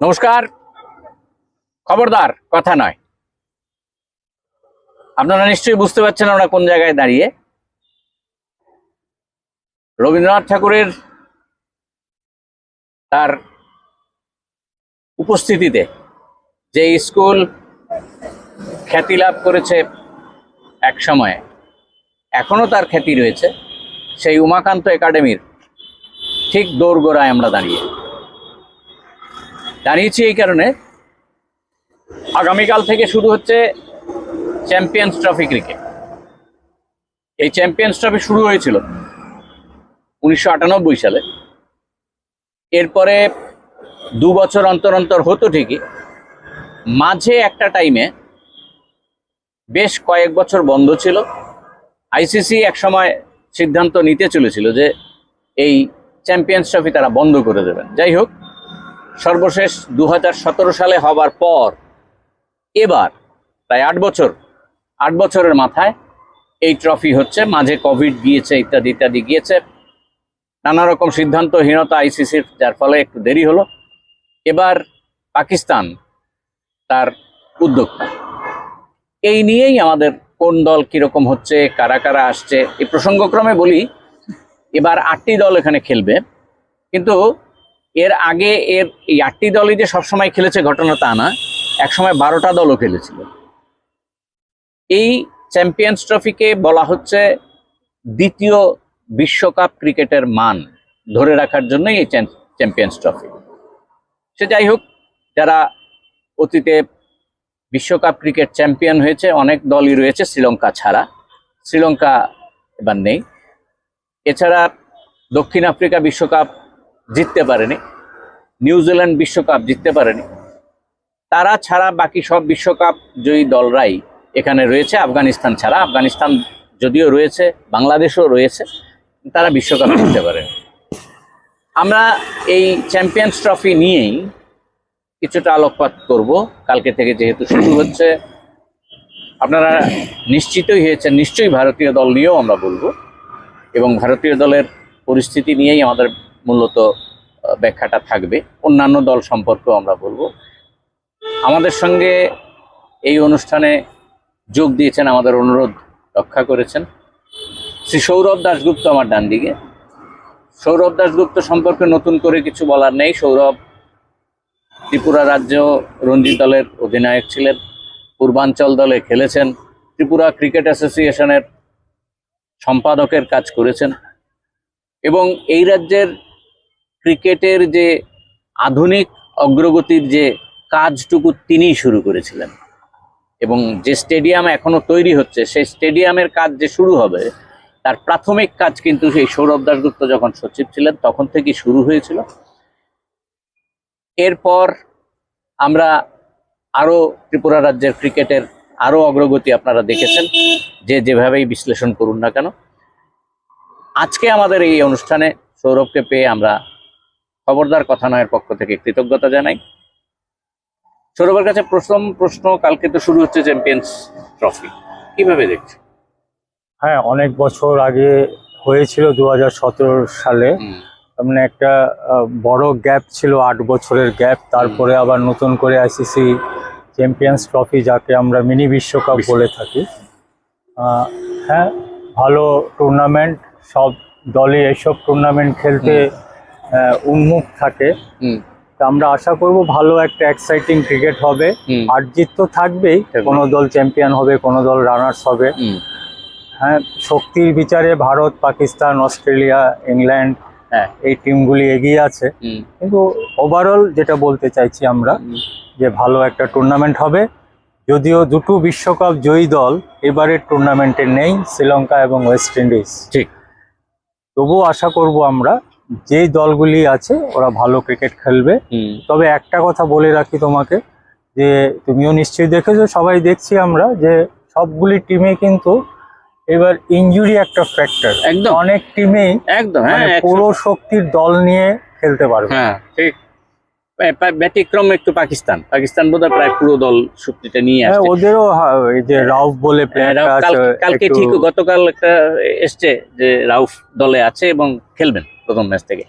নমস্কার। খবরদার, কথা নয়। আপনারা নিশ্চয়ই বুঝতে পারছেন আমরা কোন জায়গায় দাঁড়িয়ে। রবীন্দ্রনাথ ঠাকুরের তার উপস্থিতিতে যে স্কুল খ্যাতি লাভ করেছে এক সময়ে, এখনও তার খ্যাতি রয়েছে, সেই উমাকান্ত একাডেমির ঠিক দোরগোড়ায় আমরা দাঁড়িয়ে। দাঁড়িয়েছি এই কারণে। আগামীকাল থেকে শুরু হচ্ছে চ্যাম্পিয়ন্স ট্রফি ক্রিকেট এই চ্যাম্পিয়ন্স ট্রফি শুরু হয়েছিল উনিশশো আটানব্বই সালে। এরপরে দু বছর অন্তর অন্তর হতো ঠিকই। মাঝে একটা টাইমে বেশ কয়েক বছর বন্ধ ছিল। আইসিসি একসময় সিদ্ধান্ত নিতে চলেছিল যে এই চ্যাম্পিয়ন্স ট্রফি তারা বন্ধ করে দেবেন। যাই হোক সর্বশেষ দু হাজার সতেরো সালে হবার পর এবার প্রায় আট বছর, আট বছরের মাথায় এই ট্রফি হচ্ছে। মাঝে কোভিড গিয়েছে, ইত্যাদি ইত্যাদি গিয়েছে। নানা রকম সিদ্ধান্তহীনতা আইসিসির যার ফলে একটু দেরি হলো। এবার পাকিস্তান তার উদ্যোক্তা। এই নিয়েই আমাদের কোন দল কীরকম হচ্ছে, কারা কারা আসছে, এই প্রসঙ্গক্রমে বলি, এবার আটটি দল এখানে খেলবে। কিন্তু এর আগে এর এই আটটি দলই যে সবসময় খেলেছে ঘটনা তা না, একসময় বারোটা দলও খেলেছিল। এই চ্যাম্পিয়ন্স ট্রফিকে বলা হচ্ছে দ্বিতীয় বিশ্বকাপ ক্রিকেটের মান ধরে রাখার জন্যই এই চ্যাম্পিয়ন্স ট্রফি। সে যাই হোক, যারা অতীতে বিশ্বকাপ ক্রিকেট চ্যাম্পিয়ন হয়েছে, অনেক দলই রয়েছে শ্রীলঙ্কা ছাড়া। শ্রীলঙ্কা এবার নেই। এছাড়া দক্ষিণ আফ্রিকা বিশ্বকাপ জিততে পারেনি। নিউজিল্যান্ড বিশ্বকাপ জিততে পারেনি। তারা ছাড়া বাকি সব বিশ্বকাপ জয়ী দলরাই এখানে রয়েছে। আফগানিস্তান ছাড়া। আফগানিস্তান যদিও রয়েছে, বাংলাদেশও রয়েছে, তারা বিশ্বকাপ জিততে পারেনি। আমরা এই চ্যাম্পিয়ন্স ট্রফি নিয়েই কিছুটা আলোকপাত করব। কালকে থেকে যেহেতু শুরু হচ্ছে, আপনারা নিশ্চিতই হয়েছেন, নিশ্চয়ই ভারতীয় দল নিয়েও আমরা বলব। এবং ভারতীয় দলের পরিস্থিতি নিয়েই আমাদের মূলত ব্যাখ্যাটা থাকবে। অন্যান্য দল সম্পর্কেও আমরা বলব। আমাদের সঙ্গে এই অনুষ্ঠানে যোগ দিয়েছেন আমাদের অনুরোধ রক্ষা করেছেন শ্রী সৌরভ দাশগুপ্ত আমার ডান দিকে। সৌরভ দাশগুপ্ত সম্পর্কে নতুন করে কিছু বলার নেই। সৌরভ ত্রিপুরা রাজ্য রঞ্জি দলের অধিনায়ক ছিলেন, পূর্বাঞ্চল দলে খেলেছেন, ত্রিপুরা ক্রিকেট অ্যাসোসিয়েশনের সম্পাদকের কাজ করেছেন এবং এই রাজ্যের ক্রিকেটের যে আধুনিক অগ্রগতির যে কাজটুকু তিনিই শুরু করেছিলেন। এবং যে স্টেডিয়াম এখনও তৈরি হচ্ছে, সেই স্টেডিয়ামের কাজ যে শুরু হবে, তার প্রাথমিক কাজ কিন্তু সেই সৌরভ দাশগুপ্ত যখন সচিব ছিলেন, তখন থেকেই শুরু হয়েছিল। এরপর আমরা আরও ত্রিপুরা রাজ্যের ক্রিকেটের আরও অগ্রগতি আপনারা দেখেছেন, যে যেভাবেই বিশ্লেষণ করুন না কেন। আজকে আমাদের এই অনুষ্ঠানে সৌরভকে পেয়ে আমরা খবরদার কথা নয়ের পক্ষ থেকে। কৃতজ্ঞতা জানাই। সৌরভের কাছে প্রথম প্রশ্ন কালকে তো শুরু হচ্ছে চ্যাম্পিয়ন্স ট্রফি কীভাবে দেখছ? হ্যাঁ অনেক বছর আগে হয়েছিল দু হাজার সতেরো সালে। মানে একটা বড় গ্যাপ ছিল আট বছরের গ্যাপ। তারপরে আবার নতুন করে আইসিসি চ্যাম্পিয়ন্স ট্রফি যাকে আমরা মিনি বিশ্বকাপ বলে থাকি। হ্যাঁ ভালো টুর্নামেন্ট সব দলই এসব টুর্নামেন্ট খেলতে উন্মুখ থাকে। হুম। তা আমরা আশা করব ভালো একটা এক্সাইটিং ক্রিকেট হবে। আর জিত তো থাকবেই থাকবে। কোনো দল চ্যাম্পিয়ন হবে কোনো দল রানার্স হবে। হ্যাঁ শক্তির বিচারে ভারত পাকিস্তান অস্ট্রেলিয়া ইংল্যান্ড হ্যাঁ। এই টিমগুলি এগিয়ে আছে। কিন্তু ওভারঅল যেটা বলতে চাইছি আমরা যে ভালো একটা টুর্নামেন্ট হবে। যদিও দুটো বিশ্বকাপ জয়ী দল এবারের টুর্নামেন্টে নেই শ্রীলঙ্কা এবং ওয়েস্ট ইন্ডিজ। ঠিক। তবুও আশা করব আমরা যেই দলগুলি আছে ওরা ভালো ক্রিকেট খেলবে। তবে একটা কথা বলে রাখি তোমাকে যে তুমিও নিশ্চয়ই দেখেছ সবাই দেখছি আমরা যে সবগুলি টিমে কিন্তু এবার ইনজুরি একটা ফ্যাক্টর একদম। অনেক টিমেই একদম হ্যাঁ মানে পুরো শক্তির দল নিয়ে খেলতে পারবে। হ্যাঁ ঠিক। ব্যতিক্রম একটু পাকিস্তান। পাকিস্তান বোধহয় প্রায় পুরো দল শক্তিটা নিয়ে হ্যাঁ, আসছে। ওদেরও এই যে রাউফ বলে হ্যাঁ, রাউফ কাল- কালকে ঠিক গতকাল একটা এসছে যে রাউফ দলে আছে এবং খেলবেন। প্রথম ম্যাচ থেকে।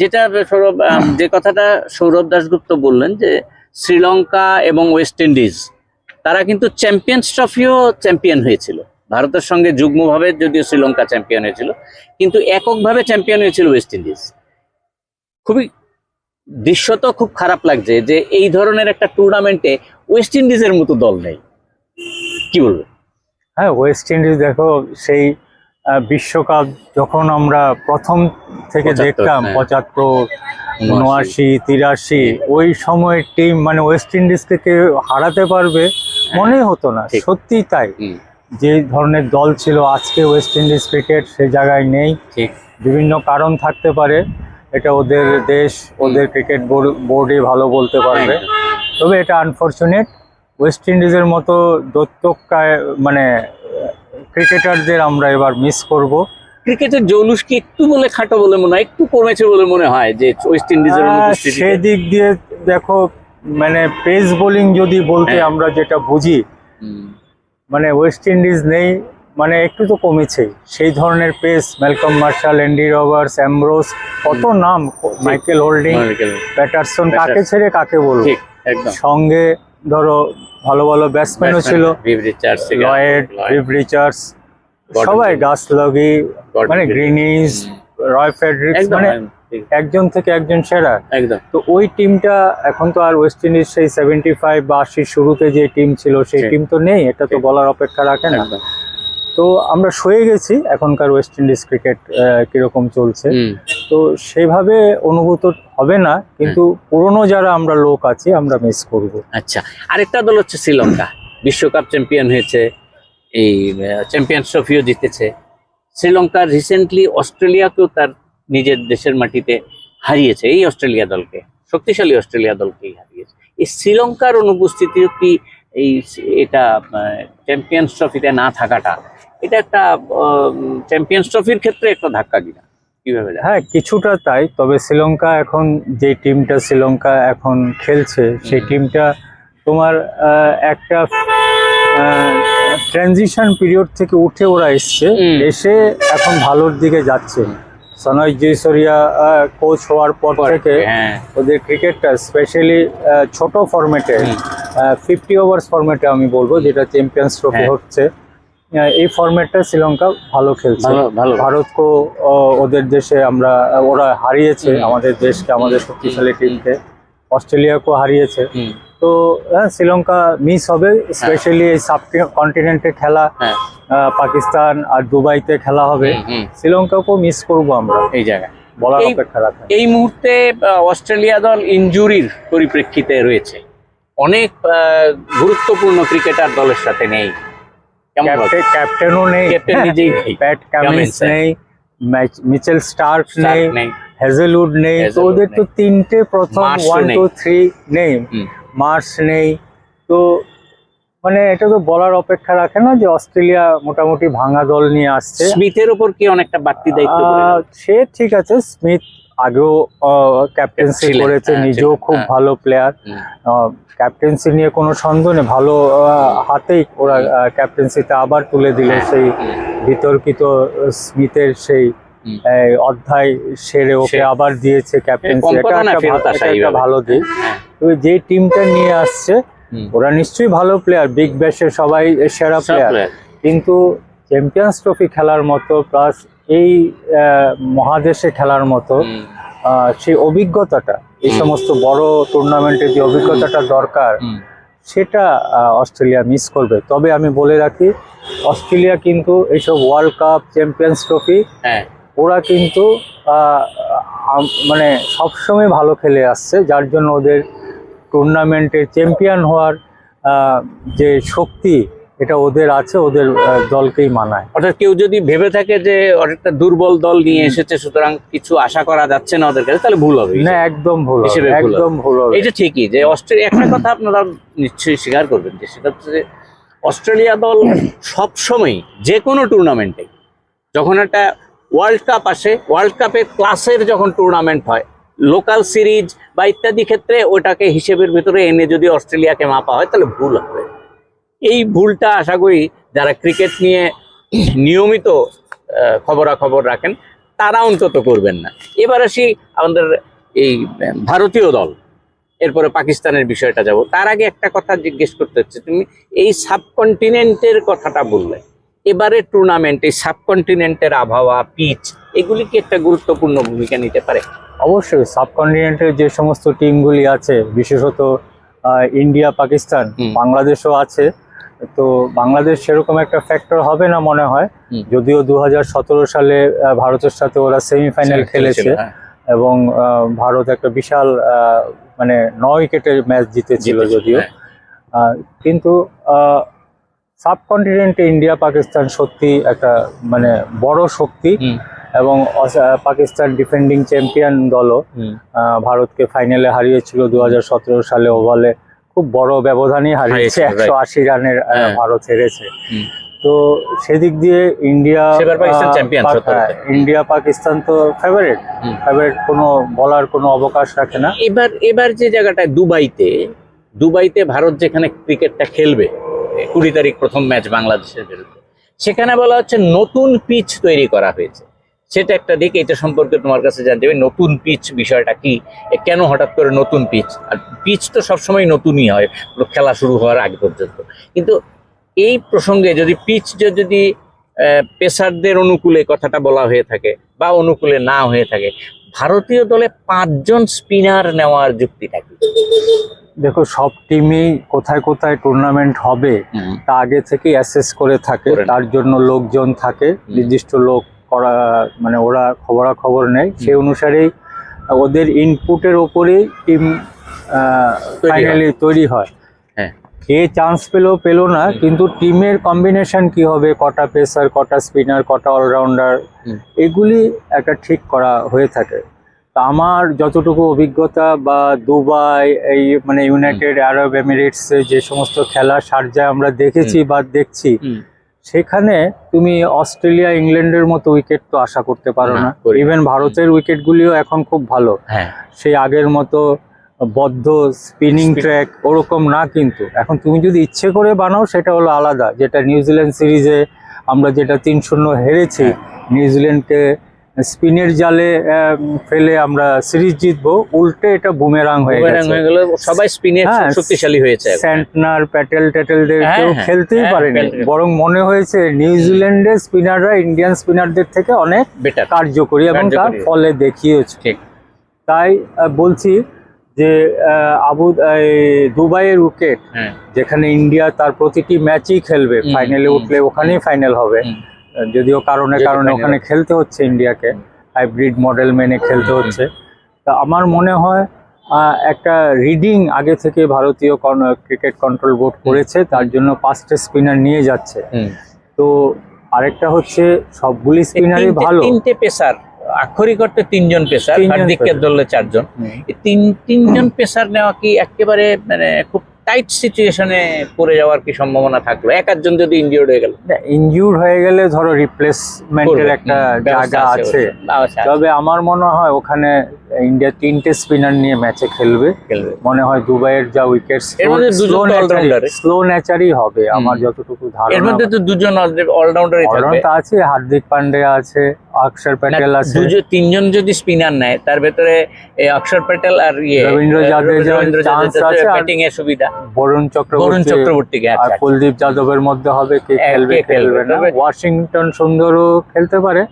যেটা সৌরভ যে কথাটা সৌরভ দাশগুপ্ত বললেন যে শ্রীলঙ্কা এবং ওয়েস্ট ইন্ডিজ, তারা কিন্তু চ্যাম্পিয়ন্স ট্রফিও চ্যাম্পিয়ন হয়েছিল। ভারতের সঙ্গে যুগ্মভাবে যদিও শ্রীলঙ্কা চ্যাম্পিয়ন হয়েছিল, কিন্তু এককভাবে চ্যাম্পিয়ন হয়েছিল ওয়েস্ট ইন্ডিজ। খুবই দৃশ্যত খুব খারাপ লাগছে যে এই ধরনের একটা টুর্নামেন্টে ওয়েস্ট ইন্ডিজের মতো দল নেই। কি বলব হ্যাঁ ওয়েস্ট ইন্ডিজ দেখো, সেই বিশ্বকাপ যখন আমরা প্রথম থেকে দেখতাম হ্যাঁ। পঁচাত্তর উনআশি তিরাশি ওই সময় টিম মানে ওয়েস্ট ইন্ডিজকে কেউ হারাতে পারবে মনে হতো না হ্যাঁ। সত্যিই তাই। যে ধরনের দল ছিল আজকে ওয়েস্ট ইন্ডিজ ক্রিকেট সে জায়গায় নেই। বিভিন্ন কারণ থাকতে পারে এটা ওদের দেশ ওদের ক্রিকেট বোর্ডে ভালো বলতে পারবে। তবে এটা আনফর্চুনেট ওয়েস্ট ইন্ডিজের মতো দত্তকায় মানে ক্রিকেটারদের আমরা এবার মিস করব। ক্রিকেটের জৌলুস কি একটু বলে খাটো বলে মনে হয় একটু কমেছে বলে মনে হয় যে ওয়েস্ট ইন্ডিজের সেদিক দিয়ে দেখো মানে পেস বোলিং যদি বলতে হ্যাঁ। আমরা যেটা বুঝি মানে ওয়েস্ট ইন্ডিজ নেই মানে একটু তো কমেছেই সেই ধরনের pace Malcolm Marshall Andy Roberts Ambrose কত নাম মাইকেল হোল্ডিং প্যাটারসন কাকে ছেড়ে কাকে বলব সঙ্গে ধরো ভালো ভালো ব্যাটসম্যানও ছিল লয়েড রিভ রিচার্ডস সবাই গাছ লগি মানে গ্রিন। গ্রিনিজ রয় ফেডরিক্স মানে একজন থেকে একজন সেরা। একদম। তো ওই টিমটা এখন তো আর ওয়েস্ট ইন্ডিজ সেই সেভেন্টি ফাইভ বা আশির শুরুতে যে টিম ছিল সেই টিম তো নেই এটা তো বলার অপেক্ষা রাখে না। তো আমরা সয়ে গেছি। এখনকার ওয়েস্ট ইন্ডিজ ক্রিকেট কীরকম চলছে। তো সেভাবে অনুভূত হবে না কিন্তু পুরনো যারা আমরা লোক আছি আমরা মিস করব। আচ্ছা আরেকটা দল হচ্ছে শ্রীলঙ্কা। বিশ্বকাপ চ্যাম্পিয়ন হয়েছে এই চ্যাম্পিয়ন্স ট্রফিও জিতেছে। শ্রীলঙ্কা রিসেন্টলি অস্ট্রেলিয়াকেও তার নিজের দেশের মাটিতে হারিয়েছে। এই অস্ট্রেলিয়া দলকে শক্তিশালী অস্ট্রেলিয়া দলকেই হারিয়েছে। এই শ্রীলঙ্কার অনুপস্থিতিও কি এই এটা চ্যাম্পিয়ন্স ট্রফিতে না থাকাটা এটা একটা চ্যাম্পিয়ন্স ট্রফির ক্ষেত্রে একটা ধাক্কা কিনা কীভাবে হ্যাঁ কিছুটা তাই তবে শ্রীলঙ্কা এখন যে টিমটা শ্রীলঙ্কা এখন খেলছে সেই টিমটা তোমার একটা ট্রানজিশন পিরিয়ড থেকে উঠে ওরা এসছে এসে এখন ভালোর দিকে যাচ্ছে। সনয় জয়সরিয়া কোচ হওয়ার পর থেকে হ্যাঁ। ওদের ক্রিকেটটা স্পেশালি ছোট ফরম্যাটে। ফিফটি ওভার্স ফরম্যাটে আমি বলব যেটা চ্যাম্পিয়ন্স ট্রফি। হচ্ছে। এই ফরম্যাটটা শ্রীলঙ্কা ভালো খেলছে। ভারতকে ওদের দেশে আমরা ওরা হারিয়েছে আমাদের দেশকে আমাদের শক্তিশালী টিমকে অস্ট্রেলিয়াকেও হারিয়েছে। তো হ্যাঁ শ্রীলঙ্কা মিস হবে স্পেশালি এই সাব কন্টিনেন্টে খেলা। পাকিস্তান আর দুবাইতে খেলা হবে। শ্রীলঙ্কাকেও মিস করব আমরা। এই জায়গায়। বলার এই- অপেক্ষা রাখা এই মুহূর্তে অস্ট্রেলিয়া দল ইনজুরির পরিপ্রেক্ষিতে রয়েছে। অনেক গুরুত্বপূর্ণ ক্রিকেটার দলের সাথে নেই। কেমন ক্যাপ্টেনও নেই ক্যাপ্টেন নিজেই। Pat Cummins. নেই মিচেল স্টার্ক নেই হেজেলউড নেই তো ওদের তো। তিনটে প্রথম ওয়ান। টু থ্রি নেই। মার্স নেই তো মানে এটা তো বলার অপেক্ষা রাখে না যে অস্ট্রেলিয়া মোটামুটি ভাঙা দল নিয়ে আসছে স্মিথের উপর কি অনেকটা বাড়তি দায়িত্ব সে ঠিক আছে স্মিথ আগেও ক্যাপ্টেন্সি করেছে নিজেও খুব হ্যাঁ। ভালো প্লেয়ার ক্যাপ্টেন্সি নিয়ে কোনো সন্দেহ নেই। ভালো হাতেই ওরা ক্যাপ্টেন্সিতে আবার তুলে দিল হ্যাঁ, সেই বিতর্কিত স্মিথের সেই অধ্যায় সেরে ওকে আবার দিয়েছে ক্যাপ্টেন্সি এটা একটা। ভালো দিক। হ্যাঁ, যে টিমটা নিয়ে আসছে ওরা নিশ্চয়ই ভালো প্লেয়ার বিগ ব্যাশে সবাই সেরা প্লেয়ার কিন্তু চ্যাম্পিয়ন্স ট্রফি খেলার মতো প্লাস এই মহাদেশে খেলার মতো সেই অভিজ্ঞতাটা এই সমস্ত বড় টুর্নামেন্টের যে অভিজ্ঞতাটা দরকার সেটা অস্ট্রেলিয়া মিস করবে। তবে আমি বলে রাখি অস্ট্রেলিয়া কিন্তু এইসব ওয়ার্ল্ড কাপ চ্যাম্পিয়ন্স ট্রফি হ্যাঁ। ওরা কিন্তু মানে সবসময় ভালো খেলে আসছে যার জন্য ওদের টুর্নামেন্টে চ্যাম্পিয়ন হওয়ার যে শক্তি এটা ওদের আছে ওদের দলকেই মানায়। অর্থাৎ কেউ যদি ভেবে থাকে যে অনেকটা দুর্বল দল নিয়ে এসেছে সুতরাং কিছু আশা করা যাচ্ছে না ওদের কাছে তাহলে ভুল হবে। না একদম ভুল হিসেবে একদম ভুল হবে। এটা ঠিকই যে অস্ট্রেলিয়া একটা কথা আপনারা নিশ্চয়ই স্বীকার করবেন যে সেটা হচ্ছে যে অস্ট্রেলিয়া দল সবসময় যে কোনো টুর্নামেন্টে যখন একটা ওয়ার্ল্ড কাপ আসে ওয়ার্ল্ড কাপে ক্লাসের যখন টুর্নামেন্ট হয় লোকাল সিরিজ বা ইত্যাদি ক্ষেত্রে ওটাকে হিসেবের ভিতরে এনে যদি অস্ট্রেলিয়াকে মাপা হয় তাহলে ভুল হবে। এই ভুলটা আশা করি যারা ক্রিকেট নিয়ে নিয়মিত খবরাখবর রাখেন তারা অন্তত করবেন না। এবার আসি আমাদের এই ভারতীয় দল এরপরে পাকিস্তানের বিষয়টা যাব। তার আগে একটা কথা জিজ্ঞেস করতে হচ্ছে তুমি এই সাবকন্টিনেন্টের কথাটা বললে এবারে টুর্নামেন্ট এই সাবকন্টিনেন্টের আবহাওয়া পিচ এগুলি কি একটা গুরুত্বপূর্ণ ভূমিকা নিতে পারে? অবশ্যই সাবকন্টিনেন্টের যে সমস্ত টিমগুলি আছে বিশেষত ইন্ডিয়া পাকিস্তান বাংলাদেশও আছে তো বাংলাদেশ সেরকম একটা ফ্যাক্টর হবে না মনে হয়। যদিও দু হাজার সতেরো সালে ভারতের সাথে ওরা সেমিফাইনাল খেলেছে হ্যাঁ, এবং ভারত একটা বিশাল মানে নয় উইকেটের ম্যাচ জিতেছিল যদিও। হ্যাঁ। কিন্তু সাবকন্টিনেন্টে ইন্ডিয়া পাকিস্তান সত্যি একটা মানে বড় শক্তি এবং পাকিস্তান ডিফেন্ডিং চ্যাম্পিয়ন দলও ভারতকে ফাইনালে হারিয়েছিল দু হাজার সতেরো সালে ওভালে। খুব বড় ব্যবধানই হারিয়েছে একশো আশি রানের হ্যাঁ। ভারত হেরেছে। তো সেদিক দিয়ে ইন্ডিয়া হ্যাঁ, ইন্ডিয়া পাকিস্তান তো ফেভারিট। ফেভারিট কোনো বলার কোনো অবকাশ রাখে না। এবার এবার যে জায়গাটায় দুবাইতে দুবাইতে ভারত যেখানে ক্রিকেটটা খেলবে কুড়ি তারিখ প্রথম ম্যাচ বাংলাদেশের বিরুদ্ধে সেখানে বলা হচ্ছে নতুন পিচ তৈরি করা হয়েছে। সেটা একটা দিক এটা সম্পর্কে তোমার কাছে জানতে হবে নতুন পিচ বিষয়টা কি? কেন হঠাৎ করে নতুন পিচ আর পিচ তো সবসময় নতুনই হয় খেলা শুরু হওয়ার আগে পর্যন্ত। কিন্তু এই প্রসঙ্গে যদি পিচ যদি পেসারদের অনুকূলে কথাটা বলা হয়ে থাকে বা অনুকূলে না হয়ে থাকে ভারতীয় দলে পাঁচজন স্পিনার নেওয়ার যুক্তিটা কি? দেখো সব টিমই কোথায় কোথায় টুর্নামেন্ট হবে তা আগে থেকে অ্যাসেস করে থাকে তার জন্য লোকজন থাকে নির্দিষ্ট লোক করা মানে ওরা খবরাখবর নেয় সেই অনুসারেই ওদের ইনপুটের ওপরেই টিম ফাইনালি তৈরি হয়। হ্যাঁ। কে চান্স পেল পেল না কিন্তু টিমের কম্বিনেশন কি হবে? কটা পেসার কটা স্পিনার কটা অলরাউন্ডার এগুলি একটা ঠিক করা হয়ে থাকে। তা আমার যতটুকু অভিজ্ঞতা বা দুবাই এই মানে ইউনাইটেড আরব এমিরেটসে যে সমস্ত খেলা সার্জায় আমরা দেখেছি বা দেখছি সেখানে তুমি অস্ট্রেলিয়া ইংল্যান্ডের মতো উইকেট তো আশা করতে পারো না, ইভেন ভারতের উইকেটগুলিও এখন খুব ভালো। হ্যাঁ। সেই আগের মতো বদ্ধ স্পিনিং ট্র্যাক ওরকম না কিন্তু। এখন তুমি যদি ইচ্ছে করে বানাও সেটা হলো আলাদা। যেটা নিউজিল্যান্ড সিরিজে আমরা যেটা তিন শূন্য হেরেছি হ্যাঁ। নিউজিল্যান্ডকে স্পিনের জালে ফেলে আমরা সিরিজ জিতবো। উল্টে এটা বুমেরাং হয়ে গেছে। হয়ে গেল। সবাই স্পিনে হ্যাঁ, শক্তিশালী হয়েছে স্যান্টনার প্যাটেল ট্যাটেলদের হ্যাঁ, কেউ হ্যাঁ, খেলতেই পারেনি। বরং মনে হয়েছে নিউজিল্যান্ডের স্পিনাররা ইন্ডিয়ান স্পিনারদের থেকে অনেক বেটার কার্যকরী এবং তার ফলে দেখিয়েছে। তাই বলছি যে আবু এই দুবাইয়ের উইকেট যেখানে ইন্ডিয়া তার প্রতিটি ম্যাচই খেলবে। ফাইনালে উঠলে ওখানেই ফাইনাল হবে। যদিও কারণে কারণে ওখানে খেলতে হচ্ছে ইন্ডিয়াকে। হাইব্রিড মডেল মেনে খেলতে হচ্ছে। তা আমার মনে হয় আহ, একটা রিডিং আগে থেকে ভারতীয় ক্রিকেট কন্ট্রোল বোর্ড করেছে তার জন্য পাঁচটা স্পিনার নিয়ে যাচ্ছে। তো আরেকটা হচ্ছে সবগুলি স্পিনারই ভালো। তিনটে পেসার আক্ষরিক অর্থে তিনজন পেসার তিনজন হার্দিককে ধরলে চারজন। তিন তিনজন পেসার নেওয়া কি একেবারে মানে খুব টাইট সিচুয়েশনে পড়ে যাওয়ার কি সম্ভাবনা থাকল? এক একজন যদি ইনজিওর্ড হয়ে গেল। ইনজিউর হয়ে গেলে ধরো রিপ্লেসমেন্টের একটা জায়গা আছে তবে আমার মনে হয় ওখানে ইন্ডিয়া তিনটে স্পিনার নিয়ে ম্যাচে খেলবে। খেলবে। মনে হয় দুবাইয়ের যা উইকেট। স্লো ন্যাচারই হবে আমার যতটুকু এর মধ্যে তো দুজন অলরাউন্ডারই থাকবে। অলরাউন্ড আছে হার্দিক পান্ডে আছে অক্ষর প্যাটেল আছে। দুজন তিনজন যদি স্পিনার নেয় তার ভেতরে অক্ষর প্যাটেল আর ইয়ে রবীন্দ্র chance আছে ব্যাটিং এর সুবিধা। বরুণ চক্রবর্তী চক্রবর্তীকে আর আচ্ছা। কুলদীপ যাদবের মধ্যে হবে কে খেলবে খেলবে, না। ওয়াশিংটন সুন্দরও খেলতে পারে।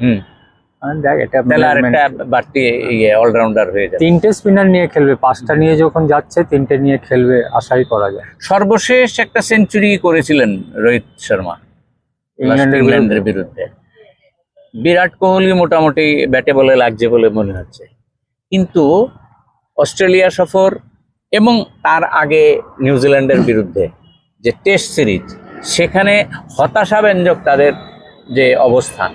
আর দেখ এটা আর একটা বাড়তি ইয়ে অলরাউন্ডার হয়ে যাবে। তিনটে স্পিনার নিয়ে খেলবে পাঁচটা নিয়ে যখন যাচ্ছে তিনটে নিয়ে খেলবে আশাই করা যায়। সর্বশেষ একটা সেঞ্চুরি করেছিলেন রোহিত শর্মা ইংল্যান্ডের বিরুদ্ধে। বিরাট কোহলি মোটামুটি ব্যাটে বলে লাগছে বলে মনে হচ্ছে। কিন্তু অস্ট্রেলিয়া সফর এবং তার আগে নিউজিল্যান্ডের বিরুদ্ধে যে টেস্ট সিরিজ সেখানে হতাশাব্যঞ্জক তাদের যে অবস্থান।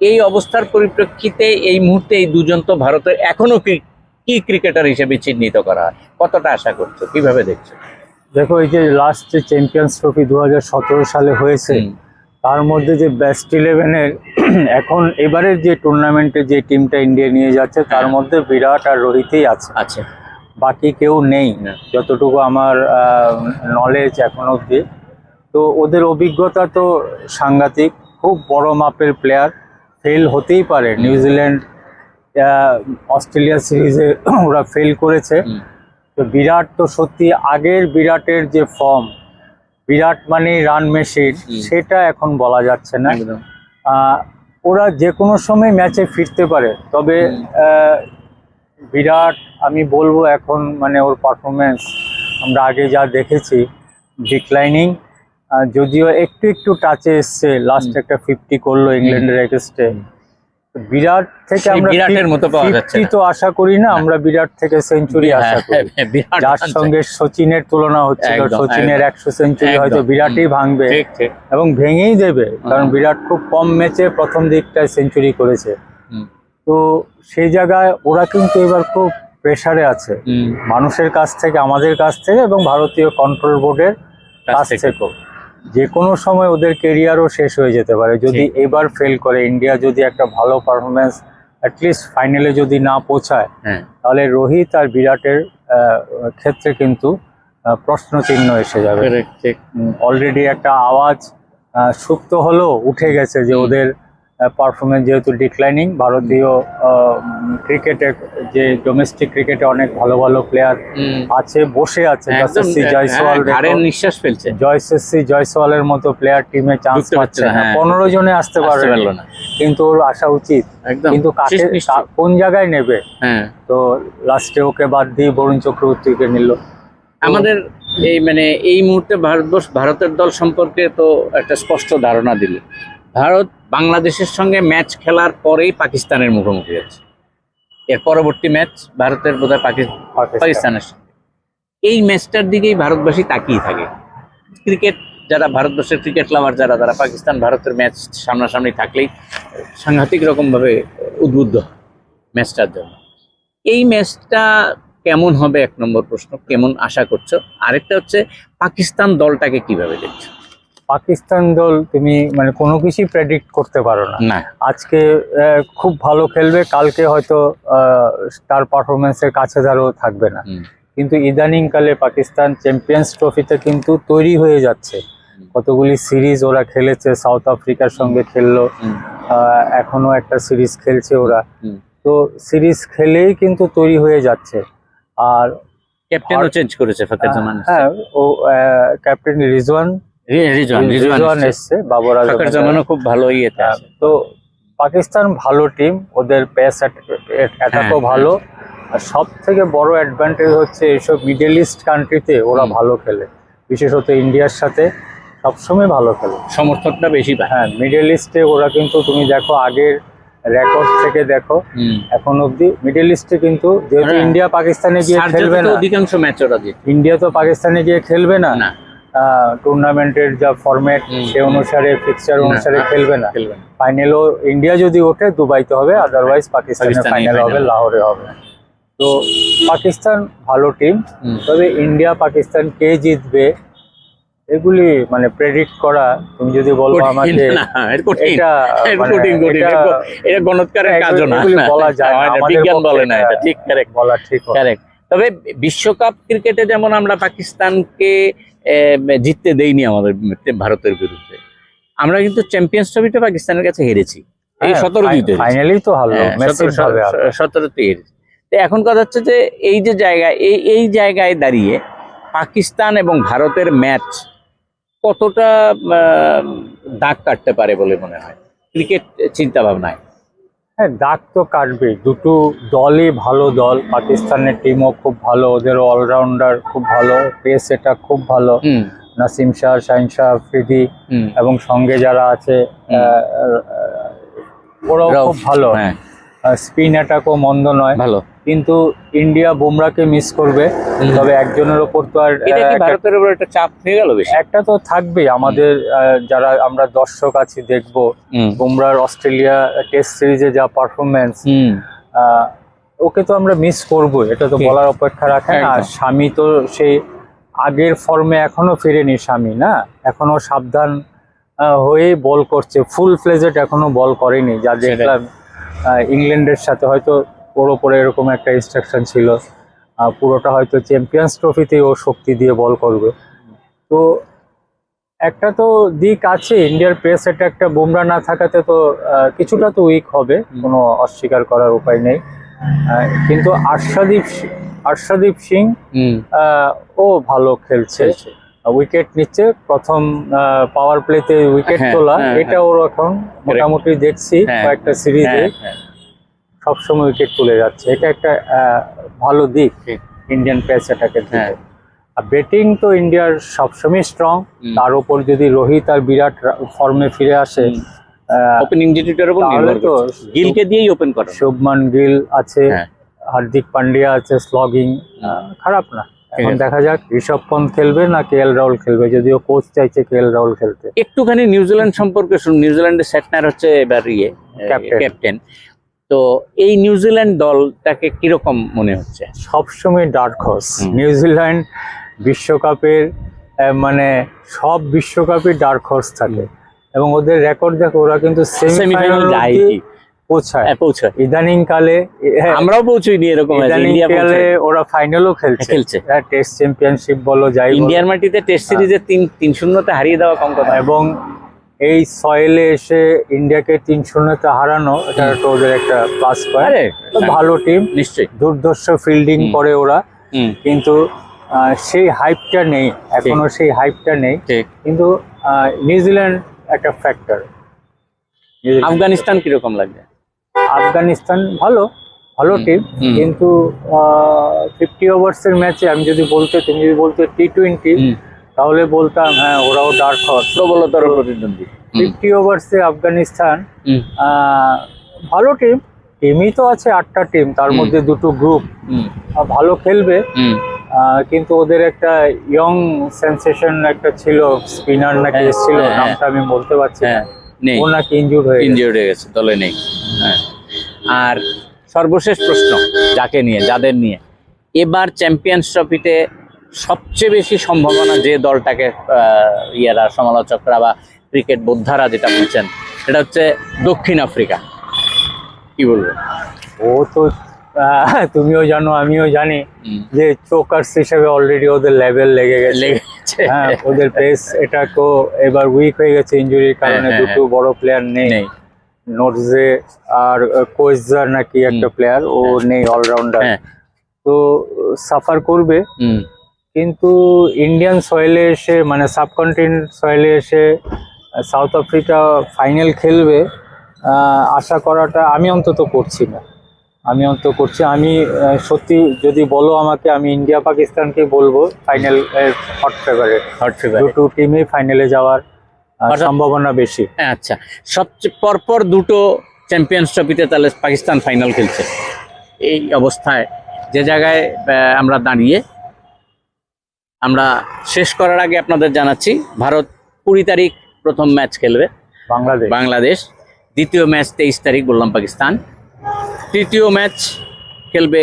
এই অবস্থার পরিপ্রেক্ষিতে এই মুহূর্তে এই দুজন তো ভারতের এখনও কি কি ক্রিকেটার হিসেবে চিহ্নিত করা হয়? কতটা আশা করছ? কীভাবে দেখছ? দেখো এই যে লাস্ট যে চ্যাম্পিয়ন্স ট্রফি দু হাজার সতেরো সালে হয়েছে তার মধ্যে যে বেস্ট ইলেভেনের এখন এবারের যে টুর্নামেন্টে যে টিমটা ইন্ডিয়া নিয়ে যাচ্ছে তার হ্যাঁ। মধ্যে বিরাট আর রোহিতই আছে। আচ্ছা বাকি কেউ নেই যতটুকু আমার নলেজ এখন অবধি। তো ওদের অভিজ্ঞতা তো সাংঘাতিক খুব বড় মাপের প্লেয়ার ফেল হতেই পারে। নিউজিল্যান্ড অস্ট্রেলিয়া সিরিজে ওরা ফেল করেছে। তো বিরাট তো সত্যি আগের বিরাটের যে ফর্ম বিরাট মানে রান মেশিন সেটা এখন বলা যাচ্ছে না। ওরা যে কোনো সময় ম্যাচে ফিরতে পারে। তবে বিরাট আমি বলব এখন মানে ওর পারফরমেন্স আমরা আগে যা দেখেছি ডিক্লাইনিং যদিও একটু একটু টাচে এসছে লাস্ট একটা ফিফটি করল ইংল্যান্ডের এগেস্টে। বিরাট থেকে আমরা বিরাটের মতো পাওয়া যাচ্ছে তো আশা করি না আমরা বিরাট থেকে সেঞ্চুরি আশা করি। হ্যাঁ, যার সঙ্গে সচিনের তুলনা হচ্ছিল সচিনের একশো সেঞ্চুরি হয়তো বিরাটই ভাঙবে এবং ভেঙেই দেবে কারণ বিরাট খুব কম ম্যাচে প্রথম দিকটায় সেঞ্চুরি করেছে। তো সেই জায়গায় ওরা কিন্তু এবার খুব প্রেশারে আছে। মানুষের কাছ থেকে আমাদের কাছ থেকে এবং ভারতীয় কন্ট্রোল বোর্ডের কাছ কাছ থেকে। থেকেও। যে কোনো সময় ওদের কেরিয়ারও শেষ হয়ে যেতে পারে। যদি এবার ফেল করে ইন্ডিয়া যদি একটা ভালো পারফরমেন্স অ্যাটলিস্ট ফাইনালে যদি না পৌঁছায় হ্যাঁ। তাহলে রোহিত আর বিরাটের ক্ষেত্রে কিন্তু আহ, প্রশ্নচিহ্ন এসে যাবে। অলরেডি একটা আওয়াজ সুপ্ত হলো উঠে গেছে যে ওদের পারফরমেন্স যেহেতু ডিক্লাইনিং ভারতীয় ক্রিকেটে যে ডোমেস্টিক ক্রিকেটে অনেক ভালো ভালো প্লেয়ার আছে বসে আছে জয়সওয়াল হ্যাঁ, নিঃশ্বাস ফেলছে। জয়সস্বী জয়সওয়ালের মতো প্লেয়ার টিমে চান্স পাচ্ছে না, হ্যাঁ। পনেরো জনে আসতে পারবে। না। কিন্তু ওর আসা উচিত। কিন্তু কাকে কোন জায়গায় নেবে? হ্যাঁ। তো লাস্টে ওকে বাদ দিয়ে বরুণ চক্রবর্তীকে নিল। আমাদের এই মানে এই মুহূর্তে ভারতবর্ষ ভারতের দল সম্পর্কে তো একটা স্পষ্ট ধারণা দিল। ভারত বাংলাদেশের সঙ্গে ম্যাচ খেলার পরেই পাকিস্তানের মুখোমুখি হচ্ছে। এর পরবর্তী ম্যাচ ভারতের বোধহয় পাকি- পাকিস্তান। পাকিস্তানের সঙ্গে। এই ম্যাচটার দিকেই ভারতবাসী তাকিয়ে থাকে। ক্রিকেট যারা ভারতবর্ষের ক্রিকেট লাভার যারা তারা পাকিস্তান ভারতের ম্যাচ সামনাসামনি থাকলেই সাংঘাতিক রকমভাবে উদ্বুদ্ধ হয় ম্যাচটার জন্য। এই ম্যাচটা কেমন হবে এক নম্বর প্রশ্ন কেমন আশা করছ? আরেকটা হচ্ছে পাকিস্তান দলটাকে কীভাবে দেখছ? পাকিস্তান দল তুমি মানে কোনো কিছুই প্রেডিক্ট করতে পারো না। আজকে খুব ভালো খেলবে কালকে হয়তো তার পারফরমেন্সের কাছে ধারও থাকবে না। কিন্তু ইদানিংকালে পাকিস্তান চ্যাম্পিয়ন্স ট্রফিতে কিন্তু তৈরি হয়ে যাচ্ছে। কতগুলি সিরিজ ওরা খেলেছে সাউথ আফ্রিকার সঙ্গে খেললো এখনও একটা সিরিজ খেলছে ওরা। তো সিরিজ খেলেই কিন্তু তৈরি হয়ে যাচ্ছে। আর ক্যাপ্টেনও চেঞ্জ করেছে ফাকার জামান। হ্যাঁ ও ক্যাপ্টেন রিজওয়ান রিজওয়ান রিজওয়ান রিজওয়ান এসছে। বাবর আজম খুব ভালো ইয়েতে হ্যাঁ, তো পাকিস্তান ভালো টিম ওদের প্যাস অ্যাটাকও হ্যাঁ, ভালো। আর সব থেকে বড় অ্যাডভান্টেজ হচ্ছে এইসব মিডল ইস্ট কান্ট্রিতে ওরা ভালো খেলে। বিশেষত ইন্ডিয়ার সাথে সবসময় ভালো খেলে। সমর্থকটা বেশি পায়। হ্যাঁ মিডল ইস্টে ওরা কিন্তু তুমি দেখো আগের রেকর্ড থেকে দেখো এখন অবধি মিডল ইস্টে কিন্তু যেহেতু। ইন্ডিয়া পাকিস্তানে গিয়ে খেলবে না। অধিকাংশ ম্যাচ ওরা ইন্ডিয়া তো পাকিস্তানে গিয়ে খেলবে না। না। টুর্নামেন্টের যা ফরম্যাট সে অনুসারে ফিক্সচার অনুসারে খেলবে না। ফাইনালও ইন্ডিয়া যদি ওঠে দুবাইতে হবে আদারওয়াইজ পাকিস্তানের ফাইনাল হবে লাহোরে হবে। তো পাকিস্তান ভালো টিম তবে ইন্ডিয়া পাকিস্তান কে জিতবে এগুলি মানে প্রেডিক্ট করা তুমি যদি বলো আমাকে এটা এটা গণৎকারের না। বলা যায় বিজ্ঞান বলে না এটা এটা- ঠিক কারেক্ট বলা ঠিক হবে। কারেক্ট তবে বিশ্বকাপ ক্রিকেটে যেমন আমরা পাকিস্তানকে জিততে দেইনি আমাদের ভারতের বিরুদ্ধে। আমরা কিন্তু চ্যাম্পিয়ন্স ট্রফিতে পাকিস্তানের কাছে হেরেছি। এই হ্যাঁ, সতেরো ফাই- জিতে ফাইনালেই তো। সতেরোতে হেরেছি। তো এখন কথা হচ্ছে যে এই যে জায়গায় এই এই জায়গায় দাঁড়িয়ে পাকিস্তান এবং ভারতের ম্যাচ কতটা দাগ কাটতে পারে বলে মনে হয়? ক্রিকেট চিন্তা ভাবনায় হ্যাঁ দাগ তো কাটবেই। দুটো দলই ভালো দল। পাকিস্তানের টিমও খুব ভালো ওদের অলরাউন্ডার খুব ভালো পেস এটা খুব ভালো। নাসিম শাহ শাহিন শাহ আফ্রিদি এবং সঙ্গে যারা আছে ওরাও খুব ভালো। হ্যাঁ। স্পিন অ্যাটাকও মন্দ নয়। ভালো। কিন্তু ইন্ডিয়া বুমরাকে মিস করবে তবে একজনের ওপর তো আর ভারতের উপর একটা চাপ হয়ে গেল বেশি? একটা তো থাকবেই। আমাদের যারা আমরা দর্শক আছি দেখব। বুমরার অস্ট্রেলিয়া টেস্ট সিরিজে যা পারফরমেন্স ওকে তো আমরা মিস করব এটা তো বলার অপেক্ষা রাখে না। আর স্বামী তো সেই আগের ফর্মে এখনও ফেরেনি স্বামী না? এখনও সাবধান হয়েই বল করছে। ফুল ফ্লেজেড এখনও বল করেনি। যা। দেখলাম ইংল্যান্ডের সাথে। হয়তো ওর ওপরে এরকম একটা ইনস্ট্রাকশন ছিল। পুরোটা হয়তো চ্যাম্পিয়ন্স ট্রফিতেই ও শক্তি দিয়ে বল করবে। তো একটা তো দিক আছে ইন্ডিয়ার প্রেস এটা একটা বুমরা না থাকাতে তো কিছুটা তো উইক হবে কোনো অস্বীকার করার উপায় নেই। কিন্তু আর্শাদীপ আর্শাদীপ সিং ও ভালো খেলছে। উইকেট নিচ্ছে প্রথম পাওয়ার প্লেতে উইকেট হ্যাঁ, তোলা হ্যাঁ, এটা ওর এখন মোটামুটি দেখছি হ্যাঁ, কয়েকটা সিরিজে হ্যাঁ, হ্যাঁ। সবসময় উইকেট তুলে যাচ্ছে। এটা একটা ভালো দিক ইন্ডিয়ান পেস অ্যাটাকের। দিকে আর ব্যাটিং তো ইন্ডিয়ার সবসময় স্ট্রং তার উপর যদি রোহিত আর বিরাট ফর্মে ফিরে আসে ওপেনিং ডিউটিটার উপর নির্ভর তো গিলকে দিয়েই ওপেন করা। শুভমান গিল আছে হ্যাঁ। হার্দিক পান্ডিয়া আছে স্লগিং খারাপ না। এখন দেখা যাক ঋষভ পন্থ খেলবে না কে এল রাহুল খেলবে? যদিও কোচ চাইছে কে এল রাহুল খেলতে। একটুখানি নিউজিল্যান্ড সম্পর্কে শুনুন। নিউজিল্যান্ডের সেটনার হচ্ছে এবার ইয়ে ক্যাপ্টেন তো এই নিউজিল্যান্ড দলটাকে কীরকম মনে হচ্ছে? সবসময় ডার্ক হর্স নিউজিল্যান্ড বিশ্বকাপের মানে সব বিশ্বকাপে ডার্ক হর্স থাকে। এবং ওদের রেকর্ড দেখো ওরা কিন্তু সেমিফাইনাল যায় পৌঁছায়। হ্যাঁ, পৌঁছায়। ইদানিং কালে আমরাও পৌঁছইনি এরকম ইদানিং কালে ওরা ফাইনালও খেলছে। খেলছে। টেস্ট চ্যাম্পিয়নশিপ বলো যাই। ইন্ডিয়ার মাটিতে টেস্ট সিরিজে তিন তিন শূন্যতে হারিয়ে দেওয়া কম কথা। এবং এই সয়েলে এসে ইন্ডিয়াকে তিন শূন্যতে হারানো এটা একটা ওদের একটা প্লাস পয়েন্ট আরে ভালো টিম নিশ্চয়ই। দুর্ধর্ষ ফিল্ডিং করে ওরা। কিন্তু সেই হাইপটা নেই। এখনও সেই হাইপটা নেই। কিন্তু নিউজিল্যান্ড একটা ফ্যাক্টর আফগানিস্তান কীরকম লাগবে? আফগানিস্তান ভালো ভালো টিম। কিন্তু ফিফটি ওভার্সের ম্যাচে আমি যদি বলতে তুমি যদি বলতে টি টোয়েন্টি। তাহলে বলতাম হ্যাঁ ওরাও ডার্ক হর্স প্রবলতর প্রতিদ্বন্দ্বী। ফিফটি ওভার্সে আফগানিস্তান আহ, ভালো টিম টিমই তো আছে আটটা টিম তার মধ্যে দুটো গ্রুপ ভালো খেলবে। হুম। আহ, কিন্তু ওদের একটা ইয়ং সেন্সেশন একটা ছিল স্পিনার নাকি হ্যাঁ, এসেছিল হ্যাঁ, নামটা আমি বলতে পারছি না। হ্যাঁ নেই। ও নাকি ইনজুর হয়ে গেছে। ইনজিওর্ড হয়ে গেছে দলে নেই। হ্যাঁ। আর সর্বশেষ প্রশ্ন যাকে নিয়ে যাদের নিয়ে। এবার চ্যাম্পিয়ন্স ট্রফিতে সবচেয়ে বেশি সম্ভাবনা যে দলটাকে ইয়েরা সমালোচকরা বা ক্রিকেট বোদ্ধারা যেটা বলছেন সেটা হচ্ছে দক্ষিণ আফ্রিকা। কি বলব? ও তো তুমিও জানো আমিও জানি যে চোকার্স হিসেবে অলরেডি ওদের লেভেল লেগে গেছে। হ্যাঁ ওদের পেস এটা তো এবার উইক হয়ে গেছে ইঞ্জুরির কারণে হ্যাঁ, দুটো বড় প্লেয়ার নেই। নোটসে আর কোয়েজার নাকি একটা প্লেয়ার ও নেই অলরাউন্ডার হ্যাঁ। তো সাফার করবে। কিন্তু ইন্ডিয়ান সয়েলে এসে মানে সাবকন্টিনেন্ট সয়েলে এসে সাউথ আফ্রিকা ফাইনাল খেলবে আশা করাটা আমি অন্তত করছি না। আমি অন্তত করছি আমি সত্যি যদি বলো আমাকে আমি ইন্ডিয়া পাকিস্তানকে বলব final hot favourite hot favour দুটো টিমই ফাইনালে যাওয়ার সম্ভাবনা বেশি। আচ্ছা। সবচেয়ে পরপর দুটো চ্যাম্পিয়ন্স ট্রফিতে তাহলে পাকিস্তান ফাইনাল খেলছে। এই অবস্থায় যে জায়গায় আমরা দাঁড়িয়ে আমরা শেষ করার আগে আপনাদের জানাচ্ছি ভারত কুড়ি তারিখ প্রথম ম্যাচ খেলবে। বাংলাদেশ। বাংলাদেশ। দ্বিতীয় ম্যাচ তেইশ তারিখ বললাম পাকিস্তান। তৃতীয় ম্যাচ খেলবে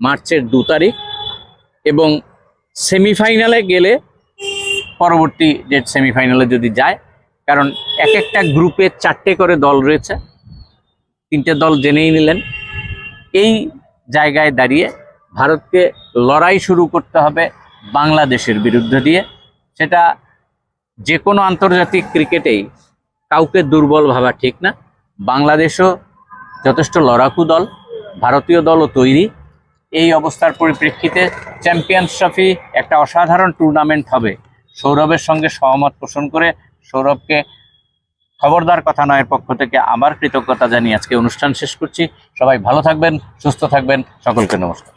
মার্চের দু তারিখ এবং সেমিফাইনালে গেলে পরবর্তী যে সেমিফাইনালে যদি যায় কারণ এক একটা গ্রুপে চারটে করে দল রয়েছে তিনটে দল জেনেই নিলেন। এই জায়গায় দাঁড়িয়ে ভারতকে লড়াই শুরু করতে হবে বাংলাদেশের বিরুদ্ধে দিয়ে, সেটা যে কোনো আন্তর্জাতিক ক্রিকেটেই কাউকে দুর্বল ভাবা ঠিক না। বাংলাদেশও যথেষ্ট লড়াকু দল, ভারতীয় দলও তৈরি। এই অবস্থার পরিপ্রেক্ষিতে চ্যাম্পিয়ন্স ট্রফি একটা অসাধারণ টুর্নামেন্ট হবে। সৌরভের সঙ্গে সহমত পোষণ করে সৌরভকে খবরদার কথা নয়ের পক্ষ থেকে আবার কৃতজ্ঞতা জানিয়ে আজকে অনুষ্ঠান শেষ করছি। সবাই ভালো থাকবেন, সুস্থ থাকবেন, সকলকে নমস্কার।